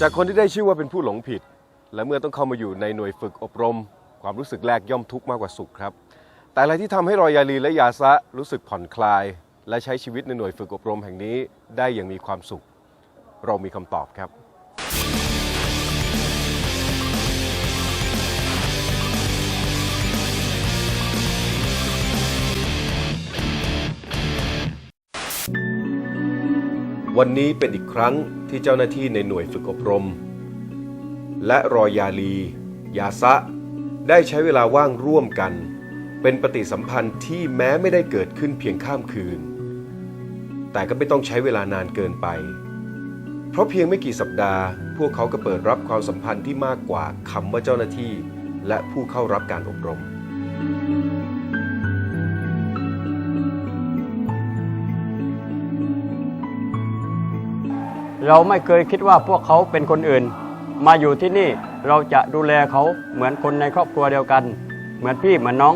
จากคนที่ได้ชื่อว่าเป็นผู้หลงผิด และเมื่อต้องเข้ามาอยู่ในหน่วยฝึกอบรม ความรู้สึกแรกย่อมทุกข์มากกว่าสุขครับ แต่อะไรที่ทำให้รอยาลีและยาซะรู้สึกผ่อนคลาย และใช้ชีวิตในหน่วยฝึกอบรมแห่งนี้ได้อย่างมีความสุข เรามีคำตอบครับ วันนี้เป็นอีกครั้งที่เจ้าหน้าที่ในหน่วยฝึกอบรม และรอยาลี ยาซะ ได้ใช้เวลาว่างร่วมกัน เป็นปฏิสัมพันธ์ที่แม้ไม่ได้เกิดขึ้นเพียงข้ามคืน แต่ก็ไม่ต้องใช้เวลานานเกินไป เพราะเพียงไม่กี่สัปดาห์ พวกเขาก็เปิดรับความสัมพันธ์ที่มากกว่าคำว่าเจ้าหน้าที่ และผู้เข้ารับการอบรม เราไม่เคยคิดว่าพวกเขาเป็นคนอื่น มาอยู่ที่นี่เราจะดูแลเขาเหมือนคนในครอบครัวเดียวกัน เหมือนพี่เหมือนน้อง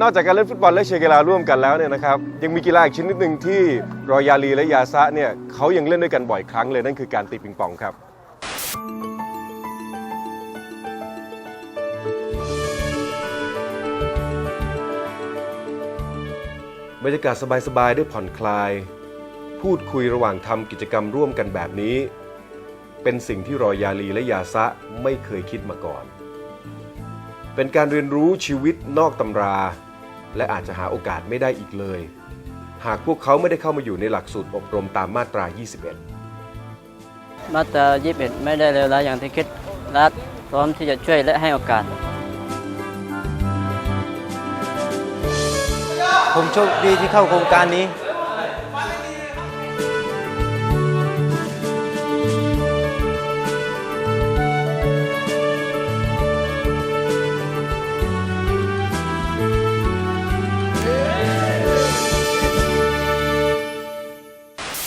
นอกจากการเล่นฟุตบอลและเชียร์กีฬาร่วมกันแล้วเนี่ยนะครับยังมีกีฬาอีกชนิดหนึ่งที่รอยาลีและยาซะเนี่ยเขายังเล่นด้วยกันบ่อยครั้งเลยนั่นคือการตีปิงปองครับ บรรยากาศสบายๆได้ผ่อนคลาย พูดคุยระหว่างทำกิจกรรมร่วมกันแบบนี้ เป็นสิ่งที่รอยาลีและยาซะไม่เคยคิดมาก่อน เป็นการเรียนรู้ชีวิตนอกตำรา และอาจจะหาโอกาสไม่ได้อีกเลย หากพวกเขาไม่ได้เข้ามาอยู่ในหลักสูตรอบรมตามมาตรา 21 มาตรา 21 ไม่ได้เลวร้ายอย่างที่คิดรัฐพร้อมที่จะช่วยและให้โอกาส ผมโชคดีที่เข้าโครงการนี้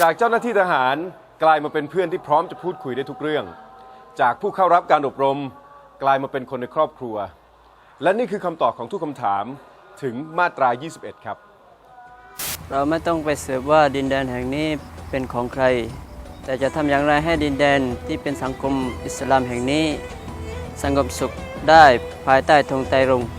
จากเจ้าหน้าที่ทหารกลายมาเป็นเพื่อนที่พร้อมจะพูดคุยได้ทุกเรื่อง จากผู้เข้ารับการอบรม กลายมาเป็นคนในครอบครัว และนี่คือคำตอบของทุกคำถาม ถึงมาตรา 21 ครับ เราไม่ต้องไปสืบว่าดินแดนแห่งนี้เป็นของใคร แต่จะทำอย่างไรให้ดินแดนที่เป็นสังคมอิสลามแห่งนี้ สงบสุขได้ภายใต้ธงไตรรงค์